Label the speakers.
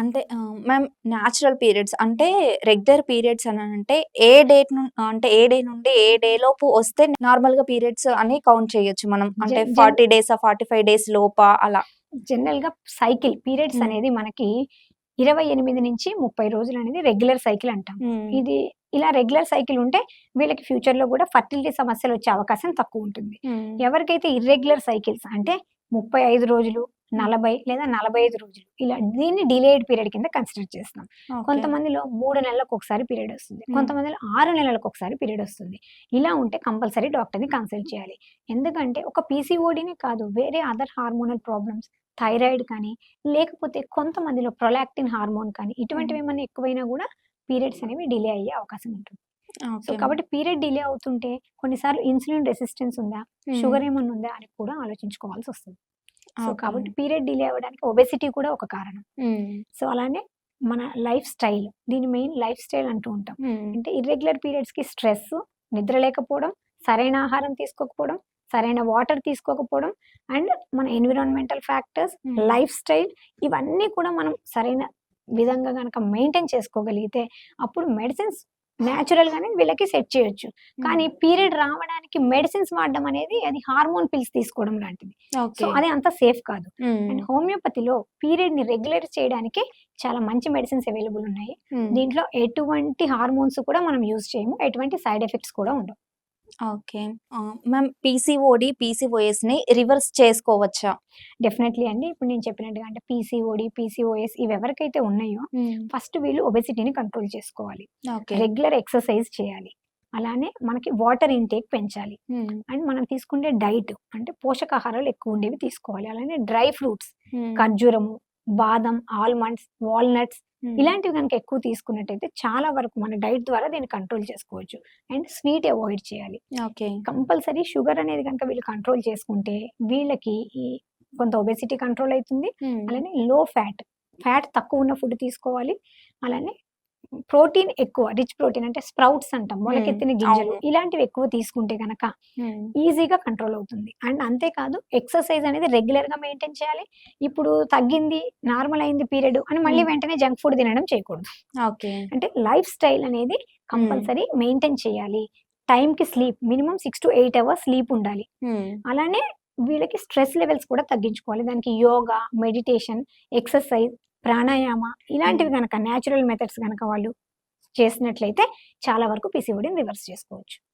Speaker 1: అంటే ma'am natural periods అంటే regular periods అనంటే ఏ డేట్ను అంటే ఏ డే నుండి ఏ డే లోపు వస్తే నార్మల్‌గా పీరియడ్స్ అని కౌంట్ చేయొచ్చు మనం. అంటే 40 డేసా? 45 డేస్ లోపా అలా?
Speaker 2: జనరల్‌గా సైకిల్ పీరియడ్స్. అనేది మనకి 28-30 రోజులనేది రెగ్యులర్ సైకిల్ అంటాం. ఇది ఇలా రెగ్యులర్ సైకిల్ ఉంటే వీళ్ళకి ఫ్యూచర్‌లో గూడా ఫర్టిలిటీ సమస్యలొచ్చే అవకాశం తక్కువుంటుంది.
Speaker 1: హ్మ్.
Speaker 2: ఎవరికైతే ఇర్రెగ్యులర్ సైకిల్స్ అంటే 35 రోజులు, 40 లేదా 45 రోజులు ఇలా దీన్ని డిలేడ్ పీరియడ్ కింద కన్సిడర్ చేస్తాం.
Speaker 1: ఓకే.
Speaker 2: కొంతమందిలో 3 నెలలకొకసారి పీరియడ్ ఒస్తుంది.
Speaker 1: హ్మ్.
Speaker 2: కొంతమందిలో 6 నెలలకొకసారి పీరియడ్ ఒస్తుంది. ఇలా ఉంటే కంపల్సరీ డాక్టర్‌ని కన్సల్ట్ చేయాలి. ఎందుకంటే ఒక పీసీఓడీనే కాదు వేరే అదర్ హార్మోనల్ ప్రాబ్లమ్స్ థైరాయిడ్ కానీ, లేకపోతే కొంతమందిలో ప్రొలాక్టిన్ హార్మోన్ కానీ
Speaker 1: హ్మ్.
Speaker 2: ఇటువంటివేమన్నా ఎక్కువైనా గూడా పీరియడ్స్ అనేవి డిలే అయ్యే అవకాశం ఉంటుంది. సో. కాబట్టి పీరియడ్ డిలే అవుతుంటే కొన్నిసార్లు ఇన్సులిన్ రెసిస్టెన్స్ ఉందా? షుగర్ ఏమన్నా ఉందా? అని కూడా ఆలోచించుకోవాల్సొస్తది. సో. కాబట్టి పీరియడ్ డిలే అవ్వడానికి ఒబెసిటీ కూడా ఒక కారణం. సో, అలానే మన లైఫ్ స్టైల్ దీన్ని మెయిన్ లైఫ్ స్టైల్ అంటూ ఉంటాం. అంటే ఇర్రెగ్యులర్ పీరియడ్స్‌కి స్ట్రెస్, నిద్ర లేకపోవడం, సరైన ఆహారం తీసుకోకపోవడం, సరైన వాటర్ తీసుకోకపోవడం అండ్ మన ఎన్విరాన్మెంటల్ ఫ్యాక్టర్స్. లైఫ్ స్టైల్ ఇవన్నీ కూడా మనం సరైన విధంగా గనక మెయింటైన్ చేసుకోగలిగితే అప్పుడు మెడిసిన్స్ న్యాచురల్‌గానే వీళ్ళకి సెట్ చేయొచ్చు. కానీ. పీరియడ్ రావడానికి మెడిసిన్స్ వాడడం అనేది అది హార్మోన్ పిల్స్ తీసుకోవడం లాంటిది. సో. అది అంత సేఫ్ కాదు. అండ్
Speaker 1: హ్మ్.
Speaker 2: హోమియోపతిలో పీరియడ్‌ని రెగ్యులర్ చేయడానికి చాలా మంచి మెడిసిన్స్ అవైలబుల్ ఉన్నాయి. దీంట్లో ఎటువంటి హార్మోన్స్ కూడా మనం యూజ్ చేయము. ఎటువంటి సైడ్ ఎఫెక్ట్స్ కూడా ఉండవు.
Speaker 1: ఓకే. ఆహ్, మ్యామ్ పీసీఓడీ, పీసీఓఎస్‌ని రివర్స్ చేసుకోవచ్చా?
Speaker 2: డెఫినెట్‌లీ అండి. ఇప్పుడు నేను చెప్పినట్టుగా అంటే పీసీఓడీ, పీసీఓఎస్ ఇవెవరికైతే ఉన్నాయో
Speaker 1: హ్మ్.
Speaker 2: ఫస్ట్ వీళ్ళు ఒబెసిటీని కంట్రోల్ చేసుకోవాలి.
Speaker 1: ఓకే.
Speaker 2: రెగ్యులర్ ఎక్సర్‌సైజ్ చేయాలి. అలానే మనకి వాటర్ ఇంటేక్ పెంచాలి.
Speaker 1: హ్మ్.
Speaker 2: అండ్ మనం తీసుకునే డైట్ అంటే పోషకాహారాలు ఎక్కువుండేవి తీసుకోవాలి. అలానే డ్రై ఫ్రూట్స్
Speaker 1: హ్మ్.
Speaker 2: ఖర్జూరము, బాదం, ఆల్మండ్స్, వాల్‌నట్స్. ఇలాంటివి గనుక ఎక్కువ తీసుకున్నట్టయితే చాలా వరకు మన డైట్ ద్వారా దీన్ని కంట్రోల్ చేసుకోవచ్చు. అండ్ స్వీట్ అవాయిడ్ చేయాలి.
Speaker 1: ఓకే.
Speaker 2: కంపల్సరీ షుగర్ అనేది గనుక వీళ్ళు కంట్రోల్ చేసుకుంటే వీళ్ళకి కొంత ఒబెసిటీ కంట్రోల్ అయితుంది.
Speaker 1: హ్మ్.
Speaker 2: అలానే లో ఫ్యాట్, ఫ్యాట్ తక్కువున్న ఫుడ్ తీసుకోవాలి. అలానే ప్రోటీన్ ఎక్కువ రిచ్ ప్రోటీన్ అంటే స్ప్రౌట్స్ అంటాం. మొలకెత్తిన గింజలు. ఇలాంటివి ఎక్కువ తీసుకుంటే గనక. ఈజీగా కంట్రోల్ అవుతుంది. అండ్ అంతేకాదు ఎక్సర్‌సైజ్ అనేది రెగ్యులర్‌గా మెయింటైన్ చేయాలి. ఇప్పుడు తగ్గింది, నార్మల్ అయింది పీరియడ్ అని మళ్ళీ. వెంటనే జంక్ ఫుడ్ తినడం చేయకూడదు.
Speaker 1: ఓకే.
Speaker 2: అంటే లైఫ్ స్టైల్ అనేది. కంపల్సరీ మెయింటైన్ చేయాలి. టైమ్‌కి స్లీప్ మినిమమ్ 6-8 అవర్స్ స్లీప్ ఉండాలి. అలానే వీళ్ళకి స్ట్రెస్ లెవెల్స్ కూడా తగ్గించుకోవాలి. దానికి యోగా, మెడిటేషన్, ఎక్సర్‌సైజ్, ప్రాణాయామ ఇలాంటివి. గనక న్యాచురల్ మెథడ్స్ గనక వాళ్ళు చేసినట్లయితే చాలా వరకు పీసీఓడీని రివర్స్ చేసుకోవచ్చు.